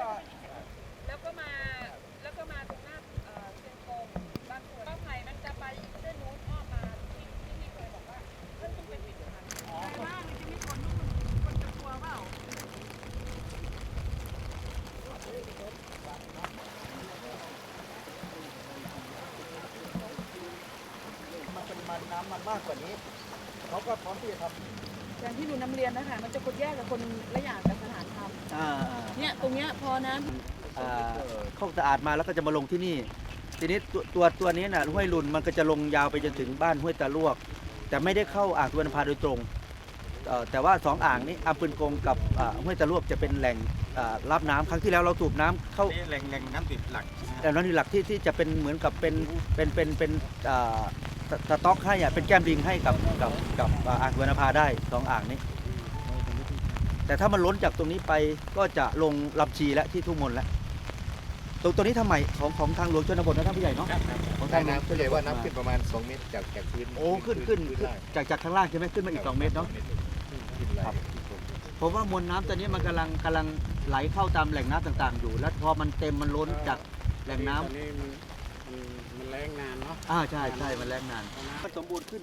ก็แล้วก็มาแล้วก็มาตรงหน้าเอ่อเชียงกงบางส่วนป้าไผ่นั้นจะไปเส้นนู้นอ้อมมาที่ที่พี่เคยบอกว่าเพิ่งต้องเป็นปิดทางไปมากเลยจะมีคนนู้นคนจะกลัวเปล่ามันปริมาณน้ำมันมากกว่านี้ เขาก็พร้อมที่จะท อย่างที่ดูน้ำเรียนนะคะมันจะคนแยกกับคนละอย่างกับสถานธรรมำอ่าเนี่ยตรงเนี้ยพอน้อ่าโคกสะอาดมาแล้วก็จะมาลงที่นี่ ทีนี้ตัวตัวตัวนี้น่ะห้วยลุนมันก็จะลงยาวไปจนถึงบ้านห้วยตาลวก แต่ไม่ได้เข้าอ่างสุวรรณภาโดยตรงเอ่อแต่ว่าสองอ่างนี้อ่างปืนกงกับอ่าห้วยตาลวกจะเป็นแหล่งอ่ารับน้ำครั้งที่แล้วเราสูบน้ำเข้า นี่แหล่งแหล่งน้ำติดหลักแต่นั้นที่หลักที่ที่จะเป็นเหมือนกับเป็นเป็นเป็นเป็นอ่า สสต็อกให้อะเป็นแก้มลิงให้กับกับกับอ่าอ่างสุวรรณภาได้สองอ่างนี้ แต่ถ้ามันล้นจากตรงนี้ไปก็จะลงลำชีและที่ทุ่งมนแล้วตรงตัวนี้ทำไมของของทางหลวงชนบทนะท่านผู้ใหญ่เนาะของใต้ทางหลวงน้ำเข้าใจว่าน้ำขึ้นประมาณ 2 เมตรจากจากพื้นโอ้ขึ้นขึ้นพื้ขึ้นล่างจากจากข้างล่างใช่ไหมขึ้นมาอีก2เมตรเนาะ ขึ้นไหลครับผมว่ามวลน้ำตัวนี้มันกำลังกำลังไหลเข้าตามแหล่งน้ำต่างๆ อยู่ แล้วพอมันเต็มมันล้นจากแหล่งน้ำ ตอนนี้มันมันมันแร งนานเนาะอ่าใช่ใช่มันแรงนานมันสมบูรณ์ขึ้น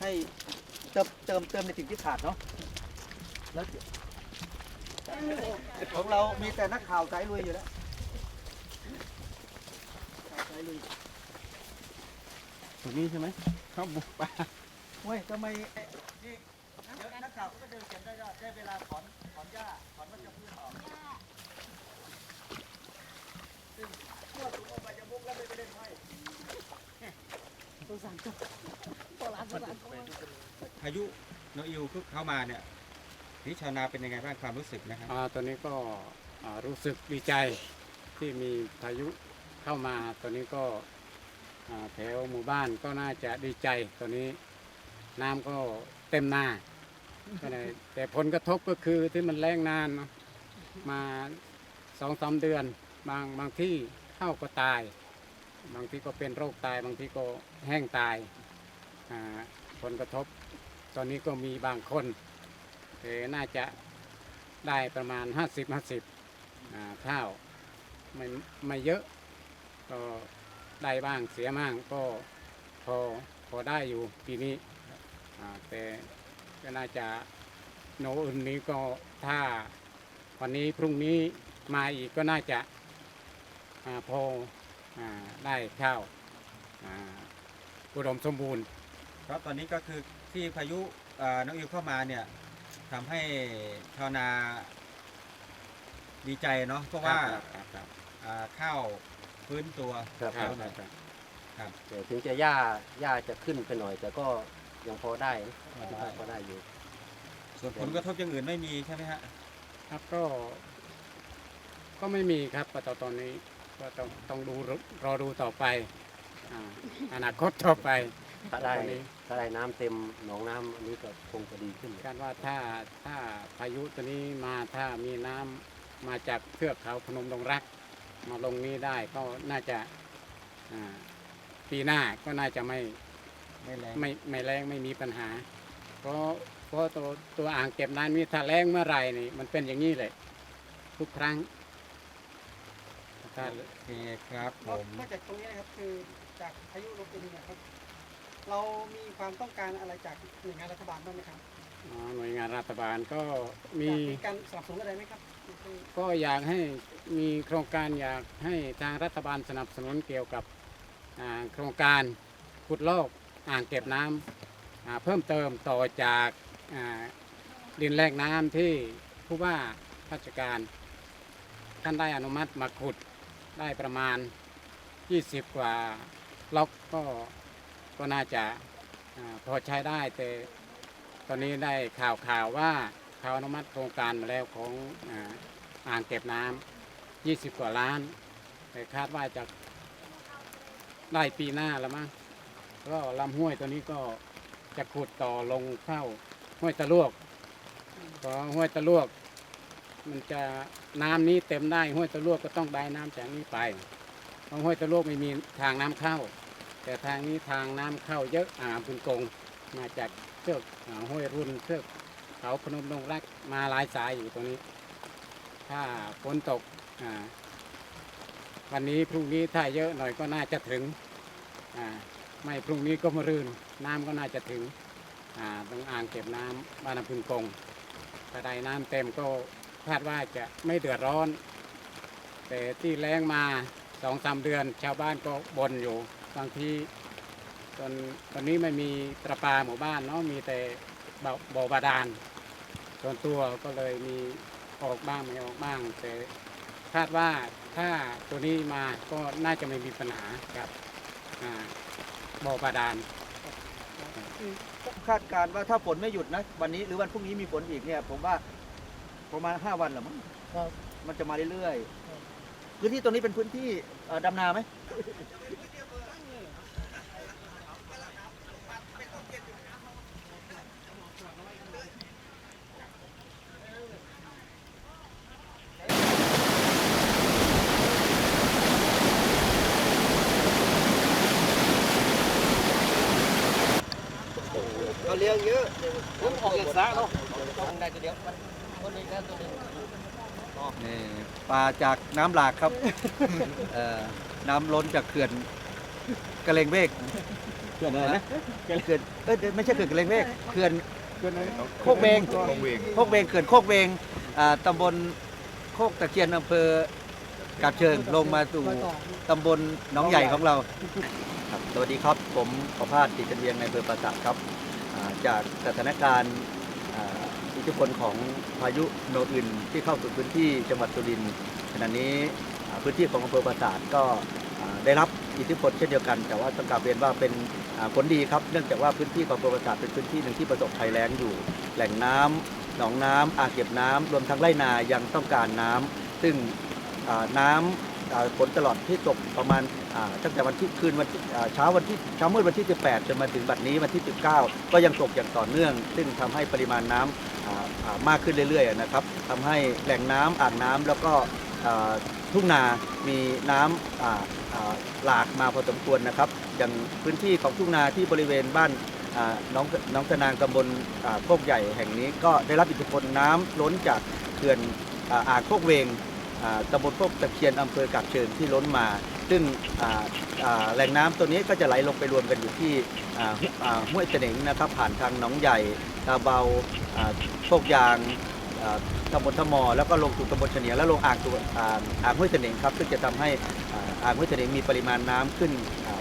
ให้เติมเติมเติมในสิ่งที่ขาดเนาะแล้วของเรามีแต่นักข่าวสายลุยอยู่แล้วข่าวสายลุยตรงนี้ใช่ไหมเขาบุกป่าเว้ยทำไมนี่เดี๋ยวนักข่าวก็เดินเก็บได้ก็ได้เวลาถอนถอนหญ้าถอนวัชพืชออกซึ่งทั่วถึงองค์ใบยมุกแล้วไม่ไปเล่นไพ่ำตัวสั่งโบราณโบราณเขาพายุโนอิวเข้ามาเนี่ยนี่ชาวนาเป็นยังไงบ้างความรู้สึกนะครับอ่าตอนนี้ก็อ่ารู้สึกดีใจที่มีพายุเข้ามา ตอนนี้ก็อ่าแถวหมู่บ้านก็น่าจะดีใจ ตอนนี้น้ำก็เต็มนาก็เลยแต่ผลกระทบก็คือที่มันแรงนานเนาะมาสองสามเดือน บางบางที่เข้าวก็ตาย บางทีก็เป็นโรคตาย บางทีก็แห้งตายผลกระทบ ตอนนี้ก็มีบางคนแต่น่าจะได้ประมาณ 50 50อ่าข้าวไม่ไม่เยอะ ก็ได้บ้างเสียบ้างก็พอพอได้อยู่ปีนี้แต่ก็น่าจะโนอื่นนี้ก็ถ้าวันนี้พรุ่งนี้มาอีกก็น่าจะอาพอ ได้ข้าวอ่าอุดมสมบูรณ์ เพราะตอนนี้ก็คือที่พายุเอ่อโนอิวเข้ามาเนี่ยทำให้ชาวนาดีใจเนาะเพราะว่าครับครับครับอ่าข้าวฟื้นตัวครับครับหน่อยครับแต่ถึงจะหญ้าหญ้าจะขึ้นไปหน่อย แต่ก็ยังพอได้นะพอได้อยู่ ส่วนผลกระทบอย่างอื่นไม่มีใช่ไหมฮะ ครับก็ ก็ไม่มีครับแต่ตอนนี้ ก็ต้องต้องดูรอดูต่อไปอ่าอนาคตต่อไป ถ้าได้ตอนนี้ ถ้าได้น้ำเต็มหนองน้ำอันนี้ก็คงจะดีขึ้นคาดว่าถ้าถ้าพายุตัวนี้มาถ้ามีน้ำมาจากเทือกเขาพนมดงรัก มาลงนี้ได้ก็น่าจะอ่าปีหน้าก็น่าจะไม่ไม่แรงไม่ไม่แรงไม่มีปัญหา เพราะเพราะตัวตัวอ่างเก็บน้ำนี้ถ้าแรงเมื่อไหร่นี่มันเป็นอย่างนี้เลยทุกครั้ง ถ้าโอเคครับผมนอกจากตรงนี้นะครับคือจากพายุลมตัวนี้นะครับเรามีความต้องการอะไรจากหน่วยงานรัฐบาลบ้างไหมครับอ๋อหน่วยงานรัฐบาลก็มีอยากมีการสนับสนุนอะไรไหมครับก็อยากให้มีโครงการอยากให้ทางรัฐบาลสนับสนุนเกี่ยวกับอ่าโครงการขุดลอกอ่างเก็บน้ำอ่าเพิ่มเติมต่อจากอ่าดินแลกน้ำที่ผู้ว่าราชการท่านได้อนุมัติมาขุด ได้ประมาณ 20 กว่าล็อกก็ก็น่าจะอาพอใช้ได้ แต่ตอนนี้ได้ข่าวข่าวว่าเขาอนุมัติโครงการมาแล้วของอาอ่างเก็บน้ำ20 กว่าล้าน แต่คาดว่าจะได้ปีหน้าแล้วมั้งก็ลำห้วยตัวนี้ก็จะขุดต่อลงเข้าห้วยตะลวกพอห้วยตะลวก มันจะน้ำนี้เต็มได้ห้วยตะลวกก็ต้องได้น้ำจากนี้ไปเพราะห้วยตะลวกไม่มีทางน้ำเข้า แต่ทางนี้ทางน้ำเข้าเยอะอ่าบุญกงมาจากเชือกห้วยรุ่นเชือกเขาพนมดงรักมาหลายสายอยู่ตรงนี้ ถ้าฝนตกอ่าวันนี้พรุ่งนี้ถ้าเยอะหน่อยก็น่าจะถึงอ่าไม่พรุ่งนี้ก็มะรืนน้ำก็น่าจะถึงอ่าตรงอ่างเก็บน้ำบ้านพึงกงถ้าได้น้ำเต็มก็ คาดว่าจะไม่เดือดร้อน แต่ที่แรงมาสองสามเดือน ชาวบ้านก็บ่นอยู่บางทีตอนตอนนี้ไม่มีประปาหมู่บ้านเนาะมีแต่บ่อบ่อบาดาลส่วนตัวก็เลยมีออกบ้างไม่ออกบ้าง แต่คาดว่าถ้าตัวนี้มาก็น่าจะไม่มีปัญหากับอ่าบ่อบาดาลคาดการณ์ว่าถ้าฝนไม่หยุดนะ วันนี้หรือวันพรุ่งนี้มีฝนอีกเนี่ย ผมว่า ประมาณห้าวันแหละมั้งครับ มันจะมาเรื่อยๆพื้นที่ตรงนี้เป็นพื้นที่เอ่อดำนาไหม ก็เลี้ยงเยอะ ผมออกจากสระเนาะต้องได้ตัวเดียวมั นคนนี้ก็ตัวหนึงนี่ปลาจากน้ำหลากครับ เอ่อน้ำล้นจากเขื่อนกระเลงเวกเขื่อนอะไรนะเขื่อนเอ้ยไม่ใช่เขื่อนกระเลงเวกเขื่อนโคกเบงโคกเบงโคกเบงเขื่อนโคกเบงอ่าตำบลโคกตะเคียนอำเภอกาบเชิงลงมาสู่รอยต่อตำบลหนองใหญ่ของเราครับสวัสดีครับผมประภาสติจันเวียงในอำเภอปราสาทครับอ่าจากสถานการณ์อ่าอิท ธิพลของพายุโนอื่นที่เข้าสู่พื้นที่จังหวัดสุรินทร์ขณะนี้พื้นที่ของอำเภอปราสาทก็ได้รับอิทธิพลเช่นเดียวกัน แต่ว่าต้องกลับเรียนว่าเป็นผลดีครับ เนื่องจากว่าพื้นที่ของอำเภอปราสาทเป็นพื้นที่หนึ่งที่ประสบภัยแล้งอยู่ แหล่งน้ำหนองน้ำอ่างเก็บน้ำรวมทั้งไรนายังต้องการน้ำซึ่งน้ำอ่าฝนตลอดที่ตกประมาณ ตั้งแต่วันที่คืนวันที่เช้าวันที่เช้ามืดวันที่ 18 จนมาถึงบัดนี้วันที่ 19 ก็ยังตกอย่างต่อเนื่อง ซึ่งทำให้ปริมาณน้ำอ่ามากขึ้นเรื่อยๆนะครับทำให้แหล่งน้ำอ่างน้ำแล้วก็ทุ่งนา มีน้ำอ่าหลากมาพอสมควรนะครับ อย่างพื้นที่ของทุ่งนาที่บริเวณบ้านน้องน้องตะนางตำบลโคกใหญ่แห่งนี้ ก็ได้รับอิทธิพลน้ำล้นจากเขื่อนอ่างโคกเวงอ่าตำบลโคกตะเคียนอำเภอกาบเชิงที่ล้นมา ซึ่งแหล่งน้ำตัวนี้ก็จะไหลลงไปรวมกันอยู่ที่ห้วยเสน่งนะครับ ผ่านทางหนองใหญ่ตาเบาอ่าโคยางตำบลทมอ แล้วก็ลงสู่ตำบลเฉนียแล้วลงอ่างตัวอ่าอ่างห้วยเสน่งครับ ซึ่งจะทำให้อ่างห้วยเสน่งมีปริมาณน้ำขึ้น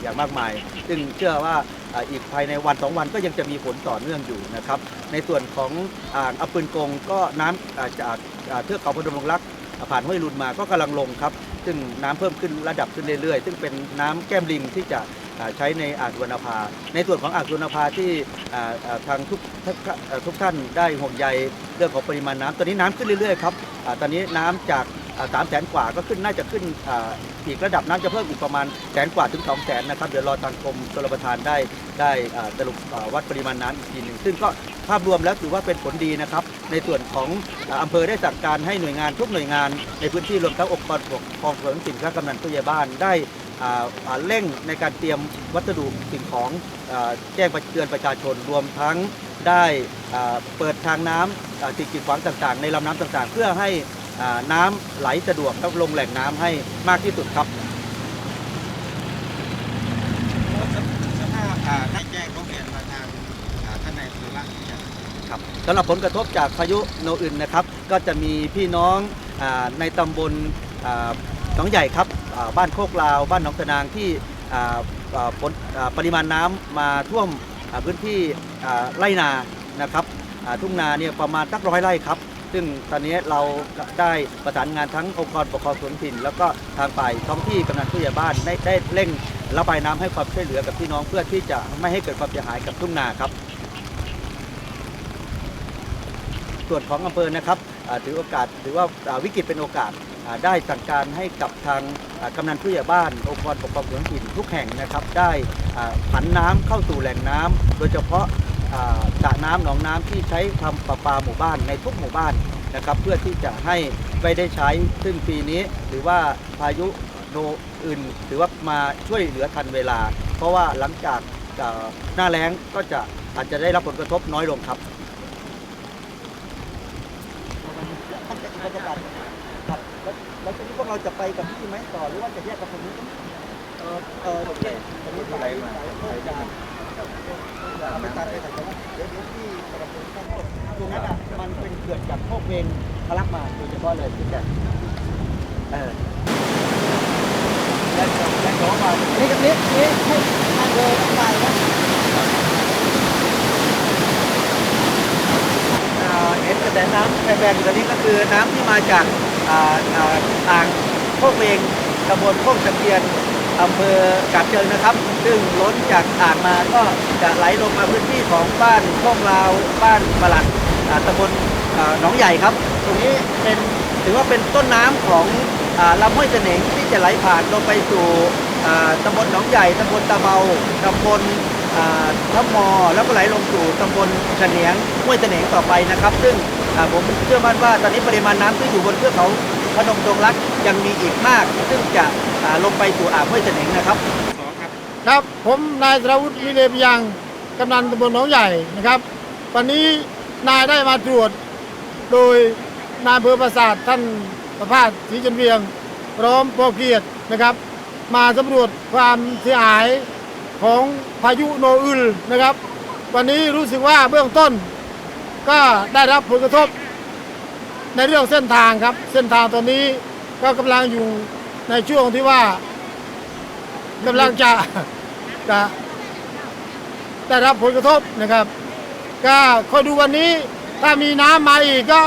อย่างมากมาย ซึ่งเชื่อว่าอีกภายในวันสองวันก็ยังจะมีฝนต่อเนื่องอยู่นะครับ ในส่วนของอ่างอปืนกงก็น้ำอ่าจากเทือกเขาพนมรงรักผ่านห้วยรุนมาก็กำลังลงครับ ซึ่งน้ำเพิ่มขึ้นระดับขึ้นเรื่อยๆ ซึ่งเป็นน้ำแก้มลิงที่จะใช้ในอ่างสุวรรณภา ในส่วนของอ่างสุวรรณภาที่ทางทุกทุกทุกท่านได้ห่วงใยเรื่องของปริมาณน้ำตอนนี้น้ำขึ้นเรื่อยๆครับอตอนนี้น้ำจาก สามแสนกว่าก็ขึ้นน่าจะขึ้นอีกระดับน้ำจะเพิ่มอีกประมาณแสนกว่าถึงสองแสนนะครับเดี๋ยวรอทางกรมชลประทานได้ได้สรุปวัดปริมาณน้ำอีกทีหนึ่งซึ่งก็ภาพรวมแล้วถือว่าเป็นผลดีนะครับ ในส่วนของอำเภอได้สั่งการให้หน่วยงานทุกหน่วยงาน ในพื้นที่รวมทั้งองค์กรปกครองส่วนท้องถิ่นและกำนันผู้ใหญ่บ้านได้เร่งในการเตรียมวัสดุสิ่งของอแจ้งเตือนประชาชนรวมทั้งได้เปิดทางน้ำสิ่งกีดขวางต่างๆ ในลำน้ำต่างๆ เพื่อให้ อ่าน้ำไหลสะดวกและลงแหล่งน้ำให้มากที่สุดครับถ้าอ่าได้แจ้งร้องเรียนมาทางอ่าท่านนายอำเภอบ้างหรือยังครับสำหรับผลกระทบจากพายุโนอื่นนะครับ ก็จะมีพี่น้องอาในตำบลอ่าหนองใหญ่ครับอ่าบ้านโคกลาว บ้านหนองตะนางที่อ่าอ่าผลอ่าปริมาณน้ำมาท่วมอ่าพื้นที่อ่าไร่นานะครับอ่าทุ่งนาเนี่ยประมาณสักร้อยไร่ครับ ซึ่งตอนนี้เราได้ประสานงานทั้งองค์กรปกครองส่วนถิ่น แล้วก็ทางฝ่ายท้องที่กำนันผู้ใหญ่บ้านได้ได้เร่งระบายน้ำให้ความช่วยเหลือกับพี่น้องเพื่อที่จะไม่ให้เกิดความเสียหายกับทุ่งนาครับ ส่วนของอำเภอนะครับถือโอกาสถือว่าาวิกฤตเป็นโอกาสได้สั่งการให้กับทางกำนันผู้ใหญ่บ้านองค์กรปกครองส่วนท้องถิ่นทุกแห่งนะครับ ได้ผันน้ำเข้าสู่แหล่งน้ำโดยเฉพาะ สระน้ำหนองน้ำที่ใช้ทำประปาหมู่บ้านในทุกหมู่บ้านนะครับ เพื่อที่จะให้ไม่ได้ใช้ซึ่งปีนี้หรือว่าพายุโนอื่นถือว่ามาช่วยเหลือทันเวลา เพราะว่าหลังจากอ่าหน้าแล้งก็จะอาจจะได้รับผลกระทบน้อยลงครับครับแล้วแล้วทีนี้พวกเราจะไปกับพี่ไหมต่อหรือว่าจะแยกกันตรงนี้เออเออตรงนี้ไหลมาไหลจาก เอาไปตัดไปตัดไปเดี๋ยวเดี๋ยวพี่กระผมข้างบนตรงนั้นอะมันเป็นเกิดจากโคกเวงทะลักมาโดยเฉพาะเลยที่แต่เออแล้วแล้วขอมานี่กับนี้นี่ให้ทางเลยไปนะอ่าเห็นกระแสน้ำแรงๆอยู่ตอนนี้ก็คือน้ำที่มาจากอ่าอ่าอ่างโคกเวงตำบลโคกตะเกียน อำเภอกาบเชิงนะครับ ซึ่งล้นจากอ่างมาก็จะไหลลงมาพื้นที่ของบ้านโคกลาวบ้านประหลัดตำบลหนองใหญ่ครับ ตรงนี้เป็นถือว่าเป็นต้นน้ำของลำห้วยเสนงที่จะไหลผ่านลงไปสู่ตำบลหนองใหญ่ตำบลตะเบาตำบลอ่าทับมอ แล้วก็ไหลลงสู่ตำบลเฉนียงห้วยเฉนียงต่อไปนะครับ ซึ่งผมเชื่อมั่นว่าตอนนี้ปริมาณน้ำที่อยู่บนเทือกเขา พนมดงรักยังมีอีกมาก ซึ่งจะลงไปสู่อ่างห้วยเฉนียงนะครับครับผมนายสราวุฒิวิเลปยังกำนันตำบลหนองใหญ่นะครับ วันนี้นายได้มาตรวจ โดยนายอำเภอปราสาทท่านประภาสศรีจันเวียงพร้อมปอเกียรตินะครับ มาสำรวจความเสียหายของพายุโนอึลนะครับ วันนี้รู้สึกว่าเบื้องต้น ก็ได้รับผลกระทบ ในเรื่องเส้นทางครับ เส้นทางตอนนี้ก็กำลังอยู่ในช่วงที่ว่ากำลังจะจะได้รับผลกระทบนะครับ ก็คอยดูวันนี้ถ้ามีน้ำมาอีกก็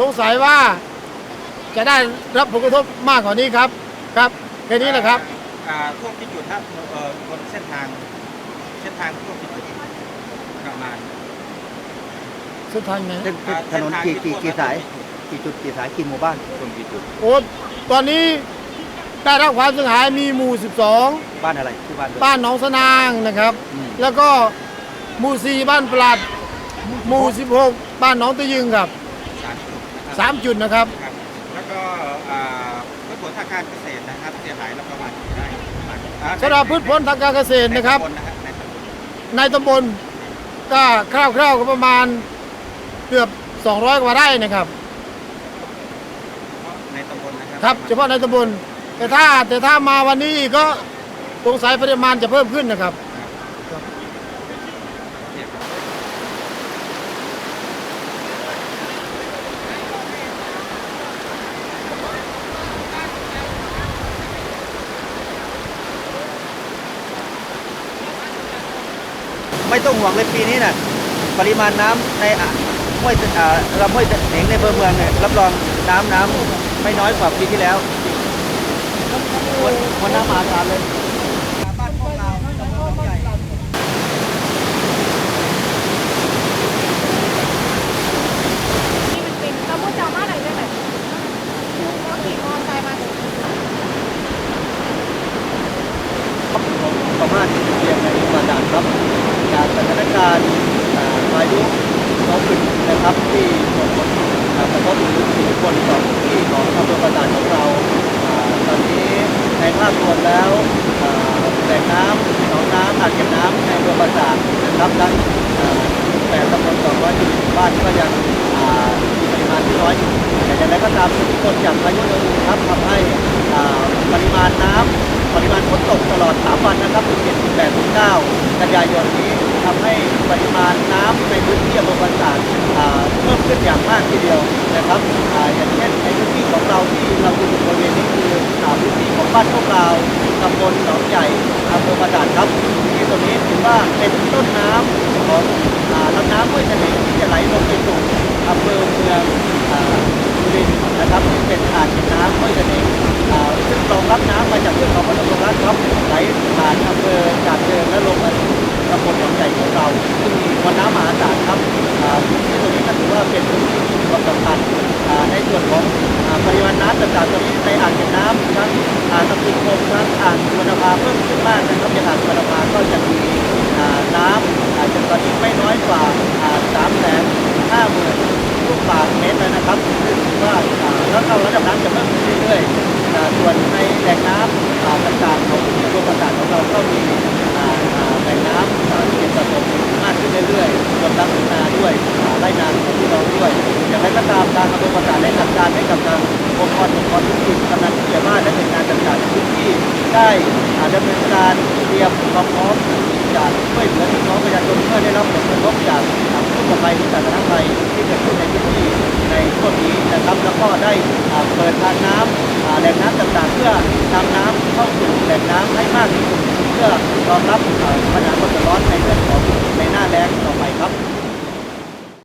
สงสัยว่า จะได้รับผลกระทบมากกว่านี้ครับครับแค่นี้แหละครับอ่าท่วมที่จุดครับเอ่อบนเส้นทาง เส้นทางท่วมที่จุดประมาณเส้นทางไหนเส้นเส้นถนนกี่กี่กี่สาย กี่จุดกี่สายกี่หมู่บ้านรวมกี่จุดโอ้ตอนนี้ได้รับความเสียหายมีหมู่ บ้านอะไรที่บ้าน12 บ้านหนองสนางนะครับ อืมแล้วก็หมู่ 4 บ้านปลัด หมู่ 16 บ้านหนองตะยึงครับ สามจุดนะครับสามจุดนะครับ ครับแล้วก็อ่าพืชผลทางการเกษตรนะครับเสียหายแล้วประมาณกี่ไร่ประมาณอ่าสำหรับพืชผลทางการเกษตรนะครับในตำบลในตำบลในตำบลก็คร่าวๆก็ประมาณเกือบ 200 กว่าไร่นะครับในตำบลนะ ครับเฉพาะในตำบลแต่ถ้าแต่ถ้ามาวันนี้อีกก็สงสัยปริมาณจะเพิ่มขึ้นนะครับ ไม่ต้องห่วงเลยปีนี้น่ะปริมาณน้ำในอ่าห้วยอ่าลำห้วยเฉนียงในอำเภอเมืองเนี่ยรับรอง น้ำน้ำไม่น้อยกว่าปีที่แล้ววันวันน้ำมาศาลเลยบ้านพวกเราตำบลหนองใหญ่นี่มันเป็นเราพูดจามาอะไรได้แบบเขาขี่มาถึงประมาณเพียงในประดานครับจากสถานการณ์อ่าพายุน้องขึ้นนะครับที่ส่งผล อ่ากระทบถึงสี่คนต่อพื้นที่ของอำเภอประดานของเราอ่าตอนนี้ในภาพรวมแล้วอ่าแหล่งน้ำหนองน้ำอ่างเก็บน้ำในอำเภอประดานนะครับทั้งอ่าแต่ตำบล220บ้านก็ยังอ่ามีปริมาณที่น้อยอยู่แต่อย่างไรก็ตามทธิพลจากพายุโนรูครับทำให้อ่าปริมาณน้ำปริมาณฝนตกตลอด 3 วันนะครับคือ7 8 9กันยายนนี้ ทำให้ปริมาณน้ำในพื้นที่อำเภอปราสาทเพิ่มขึ้นอย่างมากทีเดียวนะครับออย่างเช่นในพื้นที่ของเราที่เราอยู่บริเวณนี้คือพื้นที่ของบ้านพวกเราตำบลหนองใหญ่อำเภอปราสาทครับที่ตรงนี้ถือว่าเป็นต้นน้ำของลำน้ำห้วยเสน่ห์ที่จะไหลลงไปสู่อำเภอเมืองอ่าสุรินทร์นะครับที่เป็นอ่างเก็บน้ำห้วยเสน่ห์ซึ่งรองรับน้ำมาจากเทือกเขาพนมรุ้งรักครับไหลผ่านอำเภอกาบเชิงและลงมาสู่ ตำบลหนองใหญ่ของเราซึ่งมีวลน้ำมหาศาลครับที่ตรงนี้ก็ถือว่าเป็นพื้นที่ที่มีความสำคัญในส่วนของปริมาณน้ำต่างๆตรงนี้ในอ่างเก็บน้ำทั้งอ่างตะกุนคงทั้งอ่างสุวรรณภาเพิ่มขึ้นมากนะครับอย่างอ่างสุวรรณภาก็จะมีน้ำอาจจะตอนนี้ไม่น้อยกว่าสามแสนห้าหมื่นลูกบาศก์เมตรแล้วนะครับซึ่งถือว่าแล้วเราระดับน้ำจะเพิ่มขึ้นเรื่อยๆส่วนในแหล่งน้ำอ่าต่างๆของรวมต่างๆของเราก็มีอ่าอ่า แหล่งน้ำอ่าที่สะสมมากขึ้นเรื่อยๆรวมทั้งนาด้วยอ่าไร่นาของพี่น้องด้วย อย่างไรก็ตามทางอำเภอประกาศได้สั่งการให้กับทางองค์กรปกครองท้องถิ่นกำนันผู้ใหญ่บ้านและหน่วยงานต่างๆในพื้นที่ได้อ่าดำเนินการเตรียมความพร้อมจะช่วยเหลือพี่น้องประชาชนเมื่อได้รับผลกระทบจากอ่าผู้ประสบภัยหรือสาธารณภัยที่เกิดขึ้นในพื้นที่ในช่วงนี้นะครับแล้วก็ได้อ่าเปิดทางน้ำอ่าแหล่งน้ำต่างๆ เพื่อนำน้ำเข้าสู่แหล่งน้ำให้มากที่สุด พื่อรองรับปัญหาความเดือดร้อนในเรื่องของในหน้าแล้งต่อไปครับ